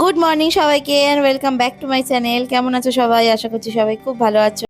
Good morning সবাইকে and welcome back to my channel কেমন আছো সবাই? আশা করছি সবাই খুব ভালো আছো।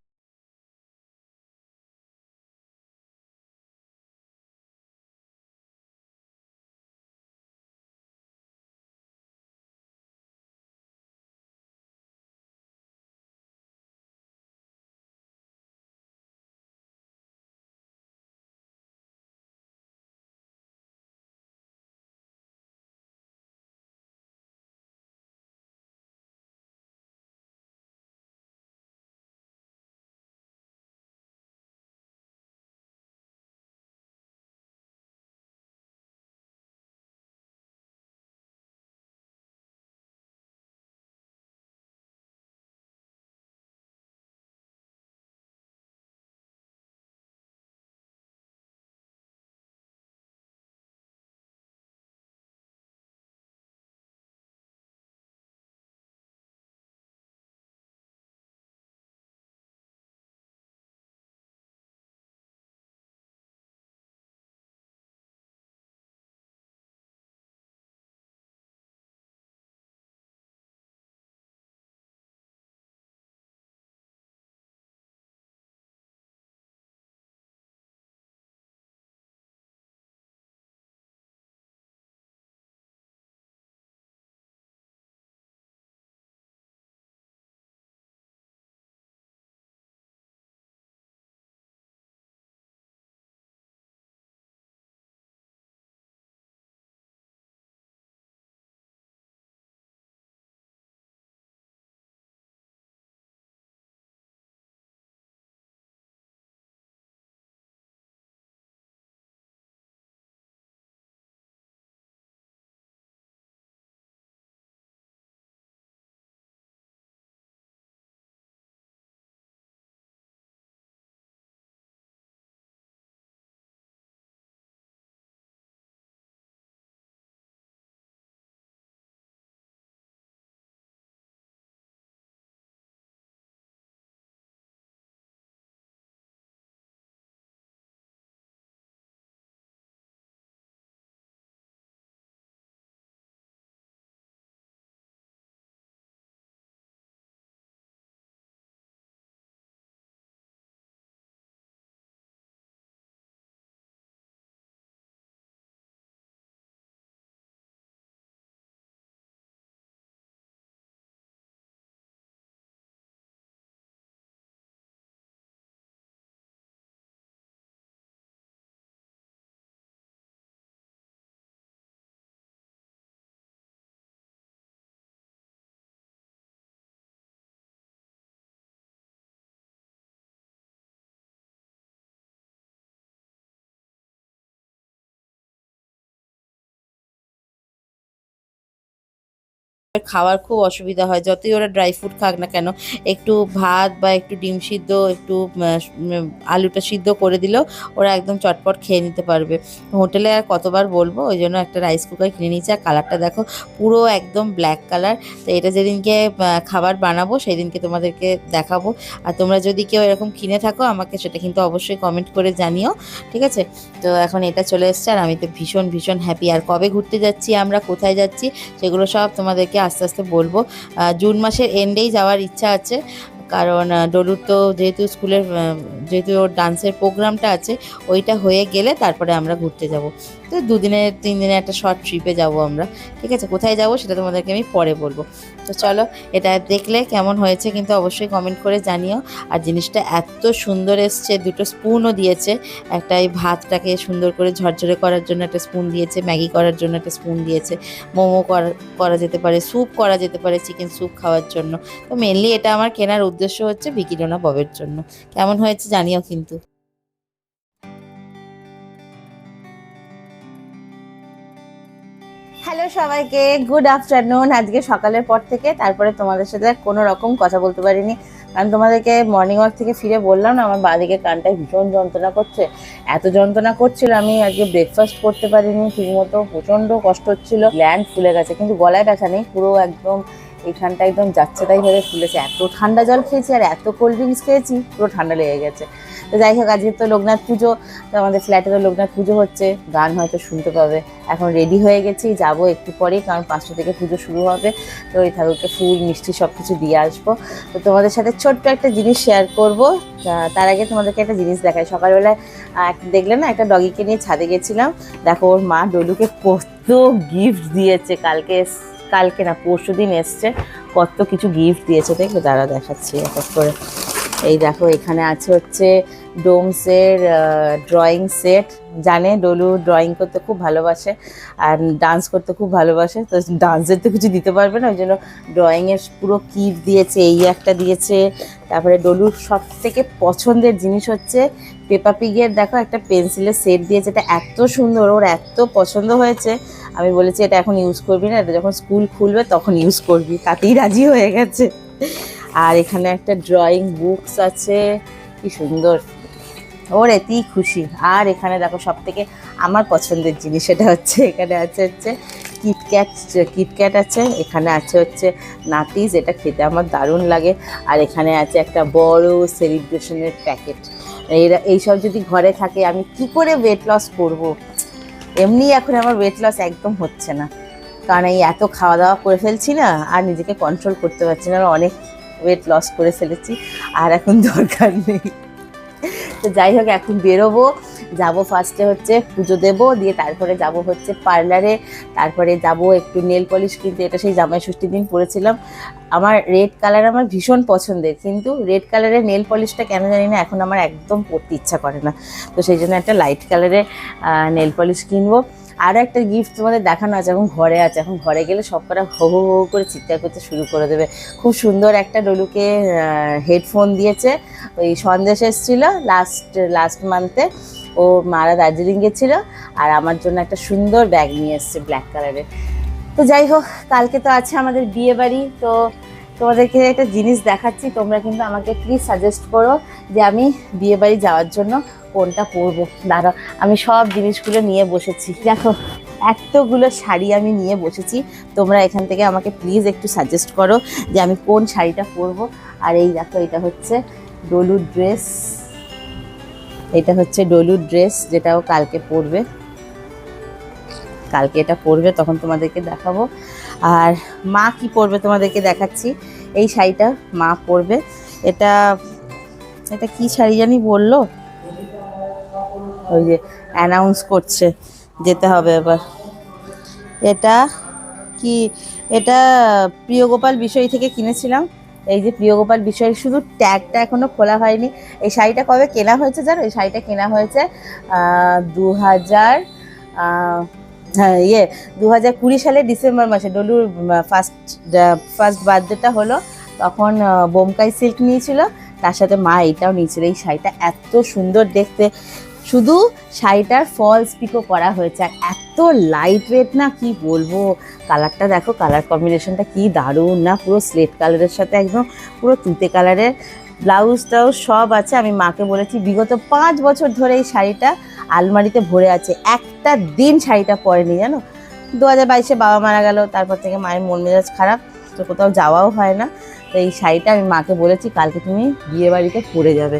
খাওয়ার খুব অসুবিধা হয়, যতই ওরা ড্রাই ফ্রুট খাক না কেন, একটু ভাত বা একটু ডিম সিদ্ধ, একটু আলুটা সিদ্ধ করে দিলেও ওরা একদম চটপট খেয়ে নিতে পারবে। হোটেলে আর কতবার বলব, ওই জন্য একটা রাইস কুকার কিনে নিয়েছি। আর কালারটা দেখো, পুরো একদম ব্ল্যাক কালার তো এটা যেদিনকে খাবার বানাবো সেই দিনকে তোমাদেরকে দেখাবো। আর তোমরা যদি কেউ এরকম কিনে থাকো, আমাকে সেটা কিন্তু অবশ্যই কমেন্ট করে জানিও, ঠিক আছে? তো এখন এটা চলে এসছে, আর আমি তো ভীষণ ভীষণ হ্যাপি আর কবে ঘুরতে যাচ্ছি, আমরা কোথায় যাচ্ছি, সেগুলো সব তোমাদেরকে আস্তে আস্তে আস্তে বলব। জুন মাসের এন্ডেই যাওয়ার ইচ্ছা আছে। কারণ ডলুর তো যেহেতু স্কুলের যেহেতু ওর ডান্সের প্রোগ্রামটা আছে, ওইটা হয়ে গেলে তারপরে আমরা ঘুরতে যাব। তো দুদিনের তিন দিনে একটা শর্ট ট্রিপে যাব আমরা। ঠিক আছে? কোথায় যাব সেটা তোমাদেরকে আমি পরে বলব। তো চলো, এটা দেখলে কেমন হয়েছে কিন্তু অবশ্যই কমেন্ট করে জানিও। আর জিনিসটা এত সুন্দর এসছে, দুটো স্পুনও দিয়েছে। একটা এই ভাতটাকে সুন্দর করে ঝরঝরে করার জন্য একটা স্পুন দিয়েছে, ম্যাগি করার জন্য একটা স্পুন দিয়েছে, মোমো করা করা যেতে পারে স্যুপ করা যেতে পারে চিকেন স্যুপ খাওয়ার জন্য। তো মেনলি এটা আমার কেনার উদ্দেশ্য হচ্ছে বিকিডোনা ববের জন্য। কেমন হয়েছে জানিও কিন্তু। সবাইকে গুড আফটারনুন আজকে সকালের পর থেকে তারপরে তোমাদের সাথে কোনো রকম কথা বলতে পারিনি। কারণ তোমাদেরকে মর্নিং ওয়াক থেকে ফিরে বললাম না, আমার বাঁদিকে কানটায় ভীষণ যন্ত্রণা করছে। এত যন্ত্রণা করছিল আমি আজকে ব্রেকফাস্ট করতে পারিনি ঠিকমতো, প্রচণ্ড কষ্ট হচ্ছিল। গ্ল্যান্ড ফুলে গেছে, কিন্তু গলায় ব্যথা নেই, পুরো একদম এইখানটা একদম যাচ্ছে তাই ভাবে ফুলেছে। এত ঠান্ডা জল খেয়েছি আর এত কোল্ড ড্রিঙ্কস খেয়েছি, পুরো ঠান্ডা লেগে গেছে। তো যাই হোক আজকে তো লোকনাথ পুজো, তো আমাদের ফ্ল্যাটে তো লোকনাথ পুজো হচ্ছে, গান হয়তো শুনতে পাবে। এখন রেডি হয়ে গেছি, যাব একটু পরেই, কারণ পাঁচটা থেকে পুজো শুরু হবে। তো ওই ঠাকুরকে ফুল, মিষ্টি সব কিছু দিয়ে আসব। তো তোমাদের সাথে ছোট্ট একটা জিনিস শেয়ার করব। তার আগে তোমাদেরকে একটা জিনিস দেখাই। সকালবেলায় দেখলে না, একটা ডগিকে নিয়ে ছাদে গেছিলাম। দেখো, ওর মা ডলুকে কত গিফট দিয়েছে কালকে। কালকে না, পরশু দিন এসছে। কত কিছু গিফট দিয়েছে দেখো দাঁড়া দেখাচ্ছি এক করে। এই দেখো, এখানে আছে হচ্ছে ডোমসের ড্রয়িং সেট জানে ডলু ড্রয়িং করতে খুব ভালোবাসে আর ডান্স করতে খুব ভালোবাসে। তো ডান্সের তো কিছু দিতে পারবে না, ওই জন্য ড্রয়িংয়ের পুরো কিট দিয়েছে, এই একটা দিয়েছে। তারপরে ডলুর সব থেকে পছন্দের জিনিস হচ্ছে পেপা পিগের, দেখো একটা পেন্সিলের সেট দিয়েছে এটা এত সুন্দর, ওর এত পছন্দ হয়েছে। আমি বলেছি, এটা এখন ইউজ করবি না, এটা যখন স্কুল খুলবে তখন ইউজ করবি। তাতেই রাজি হয়ে গেছে। আর এখানে একটা ড্রয়িং বুকস আছে, কি সুন্দর। ওর এতেই খুশি। আর এখানে দেখো সব থেকে আমার পছন্দের জিনিস এটা হচ্ছে, এখানে আছে হচ্ছে কিটক্যাট কিটক্যাট আছে, এখানে আছে হচ্ছে নাতিস, এটা খেতে আমার দারুণ লাগে। আর এখানে আছে একটা বড় সেলিব্রেশনের প্যাকেট এরা এইসব যদি ঘরে থাকে, আমি কি করে ওয়েট লস করব? এমনি এখন আমার ওয়েট লস একদম হচ্ছে না। কারণ এই এত খাওয়া দাওয়া করে ফেলছি না, আর নিজেকে কন্ট্রোল করতে পারছি না। অনেক ওয়েট লস করে ফেলেছি, আর এখন দরকার নেই। তো যাই হোক, এখন বেরোবো। যাব ফার্স্টে হচ্ছে পুজো দেব, দিয়ে তারপরে যাব হচ্ছে পার্লারে তারপরে যাব একটু নেল পলিশ কিনতে, এটা সেই জামাই ষষ্ঠীর দিন পরেছিলাম। আমার রেড কালার আমার ভীষণ পছন্দের, কিন্তু রেড কালারের নেল পলিশটা কেন জানি না, এখন আমার একদম পরতে ইচ্ছা করে না। তো সেই জন্য একটা লাইট কালারের নেল পলিশ কিনবো। আরও একটা গিফট তোমাদের দেখানো আছে, এখন ঘরে আছে। এখন ঘরে গেলে সব কটা হো হো হো করে চিৎকার করতে শুরু করে দেবে। খুব সুন্দর একটা ডলুকে হেডফোন দিয়েছে। ওই সন্দেশ এসেছিল লাস্ট লাস্ট মান্থে ও মারা দার্জিলিং গেছিল আর আমার জন্য একটা সুন্দর ব্যাগ নিয়ে এসছে ব্ল্যাক কালারের তো যাই হোক, কালকে তো আছে আমাদের বিয়ে বাড়ি। তো তোমাদেরকে একটা জিনিস দেখাচ্ছি, তোমরা কিন্তু আমাকে প্লিজ সাজেস্ট করো যে আমি বিয়ে বাড়ি যাওয়ার জন্য কোনটা পরবো? দাঁড়া আমি সব জিনিসগুলো নিয়ে বসেছি। দেখো, এতগুলো শাড়ি আমি নিয়ে বসেছি। তোমরা এখান থেকে আমাকে প্লিজ একটু সাজেস্ট করো যে আমি কোন শাড়িটা পরবো। আর এই দেখো, এটা হচ্ছে ডলুর ড্রেস এটা হচ্ছে ডলুর ড্রেস যেটাও কালকে পরবে। কালকে এটা পরবে, তখন তোমাদেরকে দেখাবো। আর মা কি পরবে তোমাদেরকে দেখাচ্ছি। এই শাড়িটা মা পরবে। এটা এটা কি শাড়ি জানি বলল? ওই যে অ্যানাউন্স করছে, যেতে হবে এবার। এটা কি, এটা প্রিয়গোপাল বিষয় থেকে কিনেছিলাম। এই যে প্রিয়গোপাল বিষয়, শুধু ট্যাগটা এখনও খোলা হয়নি। এই শাড়িটা কবে কেনা হয়েছে জানো? এই শাড়িটা কেনা হয়েছে দু হাজার হ্যাঁ ইয়ে দু হাজার কুড়ি সালের ডিসেম্বর মাসে। ডলুর ফার্স্ট ফার্স্ট বার্থডেটা হলো, তখন বোমকাই সিল্ক নিয়েছিল। তার সাথে মা এটাও নিয়েছিল। এই শাড়িটা এত সুন্দর দেখতে। শুধু শাড়িটার ফলস পিকো করা হয়েছে। আর এত লাইট ওয়েট না, কি বলব? কালারটা দেখো কালার কম্বিনেশনটা কি দারুণ না? পুরো স্লেট কালারের সাথে একদম পুরো তুতে কালারের ব্লাউজ টাউজ সব আছে। আমি মাকে বলেছি, বিগত পাঁচ বছর ধরে এই শাড়িটা আলমারিতে ভরে আছে। একটা দিন শাড়িটা পরেনি, জানো? দু হাজার বাইশে বাবা মারা গেল, তারপর থেকে মায়ের মন মেজাজ খারাপ, তো কোথাও যাওয়াও হয় না। তো এই শাড়িটা আমি মাকে বলেছি, কালকে তুমি বিয়ে বাড়িতে পরে যাবে।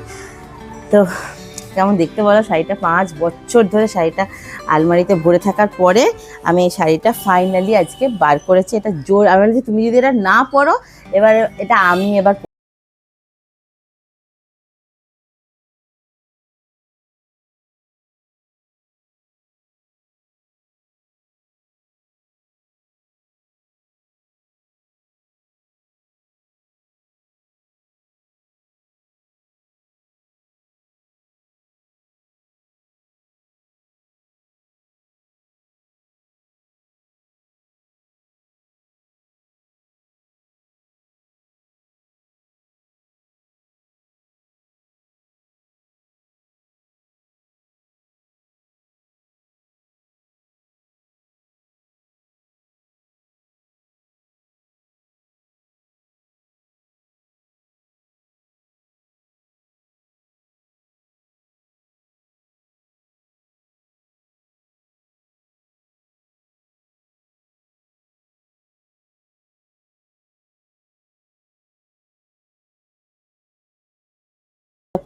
তো কেমন দেখতে বলো, শাড়িটা পাঁচ বছর ধরে শাড়িটা আলমারিতে ভরে থাকার পরে আমি এই শাড়িটা ফাইনালি আজকে বার করেছি। এটা জোর, আমি বলছি, তুমি যদি এটা না পরো, এবার এটা আমি এবার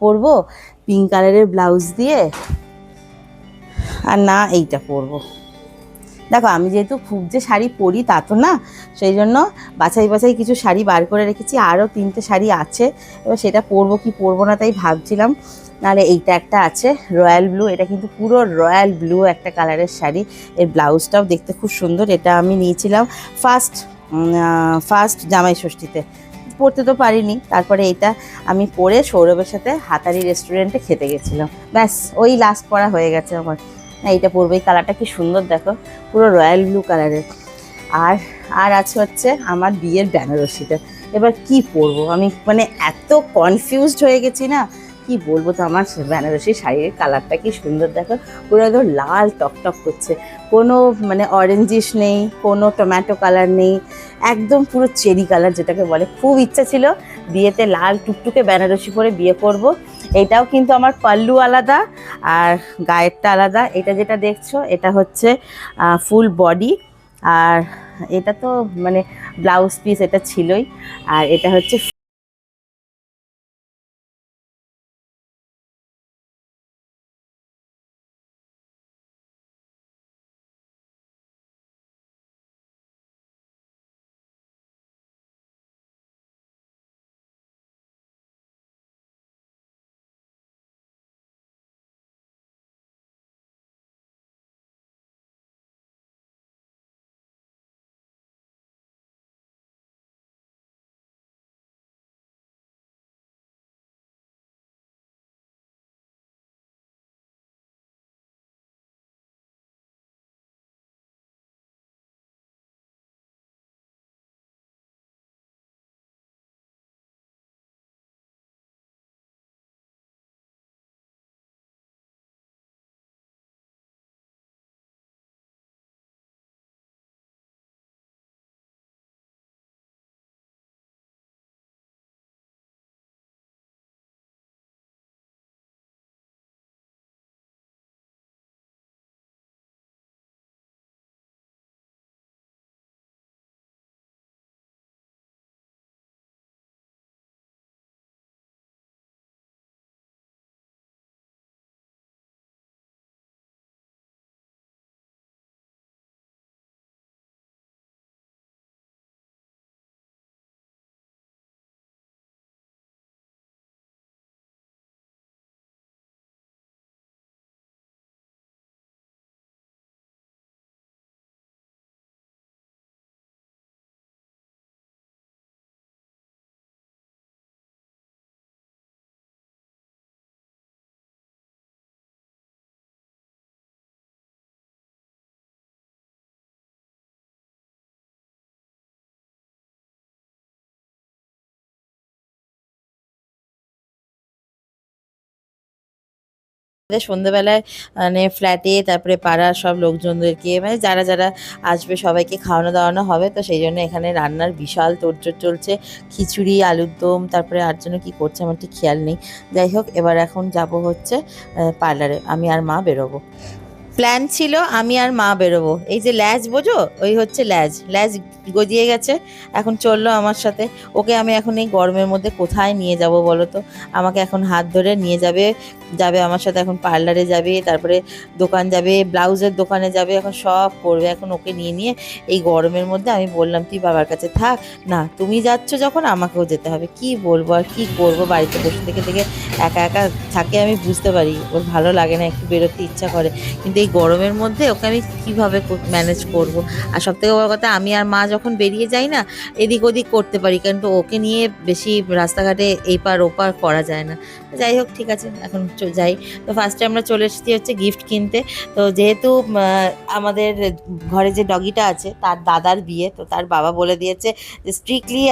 পরবো পিঙ্ক কালারের ব্লাউজ দিয়ে, আর না এইটা পরবো। দেখো, আমি যেহেতু খুব যে শাড়ি পরি তা তো না, সেই জন্য বাছাই বাছাই কিছু শাড়ি বার করে রেখেছি, আরও তিনটে শাড়ি আছে, এবার সেটা পরবো কি পরবো না তাই ভাবছিলাম। নাহলে এইটা একটা আছে রয়্যাল ব্লু এটা কিন্তু পুরো রয়্যাল ব্লু একটা কালারের শাড়ি, এর ব্লাউজটাও দেখতে খুব সুন্দর, এটা আমি নিয়েছিলাম ফার্স্ট ফার্স্ট জামাই ষষ্ঠীতে। পরতে তো পারিনি। তারপরে এটা আমি পরে সৌরভের সাথে হাতারি রেস্টুরেন্টে খেতে গেছিলাম। ব্যাস, ওই লাস্ট পরা হয়ে গেছে আমার। না এটা পরবো। এই কালারটা কি সুন্দর, দেখো। পুরো রয়্যাল ব্লু কালারের আর আর আছে হচ্ছে আমার বিয়ের বেনারসিটা। এবার কি পরবো? আমি মানে এত কনফিউজড হয়ে গেছি না। কি বলব তো আমার বেনারসি শাড়ির কালারটা কি সুন্দর দেখো। পুরো একদম লাল টকটক করছে। কোনো মানে অরেঞ্জিস নেই, কোনো টমেটো কালার নেই, একদম পুরো চেরি কালার যেটাকে বলে। খুব ইচ্ছা ছিল বিয়েতে লাল টুকটুকে বেনারসি পরে বিয়ে করব। এটাও কিন্তু আমার পাল্লু আলাদা আর গায়েরটা আলাদা। এটা যেটা দেখছ, এটা হচ্ছে ফুল বডি আর এটা তো মানে ব্লাউজ পিস এটা ছিলই। আর এটা হচ্ছে সন্ধ্যেবেলায় মানে ফ্ল্যাটে তারপরে পাড়ার সব লোকজনদেরকে মানে যারা যারা আসবে সবাইকে খাওয়ানো দাওয়ানো হবে। তো সেই জন্য এখানে রান্নার বিশাল তোড়জোড় চলছে। খিচুড়ি, আলুর দম, তারপরে আর জন্য কী করছে আমার ঠিক খেয়াল নেই। যাই হোক, এবার এখন যাব হচ্ছে পার্লারে আমি আর মা বেরোবো। প্ল্যান ছিল আমি আর মা বেরোবো। এই যে ল্যাজ বোঝো? ওই হচ্ছে ল্যাজ। ল্যাজ গজিয়ে গেছে। এখন চলল আমার সাথে। ওকে আমি এখন এই গরমের মধ্যে কোথায় নিয়ে যাব বলো তো? আমাকে এখন হাত ধরে নিয়ে যাবে। যাবে আমার সাথে এখন পার্লারে যাবে, তারপরে দোকান যাবে, ব্লাউজের দোকানে যাবে, এখন সব করবে। এখন ওকে নিয়ে নিয়ে এই গরমের মধ্যে আমি বললাম, তুই বাবার কাছে থাক। না, তুমি যাচ্ছ যখন আমাকেও যেতে হবে। কি বলব আর কি করব? বাড়িতে বসে থেকে থেকে একা একা থাকে আমি বুঝতে পারি। ওর ভালো লাগে না একটু বেরোতে ইচ্ছা করে। কিন্তু এই গরমের মধ্যে ওকে আমি কীভাবে ম্যানেজ করব? আর সব থেকে বড় কথা, আমি আর মা যখন বেরিয়ে যাই না, এদিক ওদিক করতে পারি কিন্তু ওকে নিয়ে বেশি রাস্তাঘাটে এই পার ওপার করা যায় না। যাই হোক, ঠিক আছে, এখন যাই। তো ফার্স্টে আমরা চলে এসেছি হচ্ছে গিফট কিনতে। তো যেহেতু আমাদের ঘরে যে ডগিটা আছে, তার দাদার বিয়ে, তো তার বাবা বলে দিয়েছে যে স্ট্রিক্টলি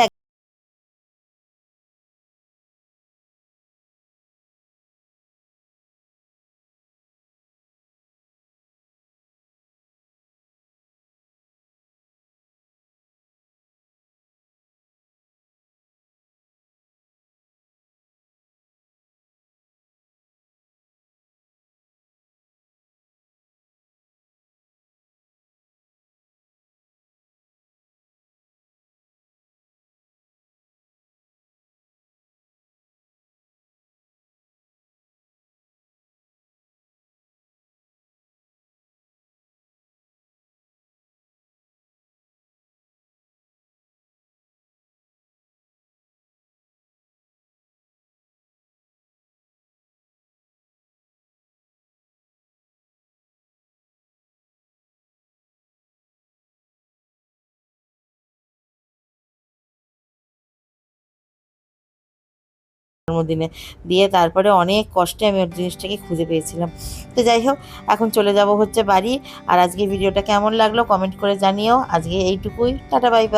জন্মদিনে দিয়ে তারপরে অনেক কষ্টে আমি ওর জিনিসটাকে খুঁজে পেয়েছিলাম। তো যাই হোক, এখন চলে যাব হচ্ছে বাড়ি। আর আজকে ভিডিওটা কেমন লাগল কমেন্ট করে জানিও। আজকে এইটুকুই। টাটা, বাই বাই।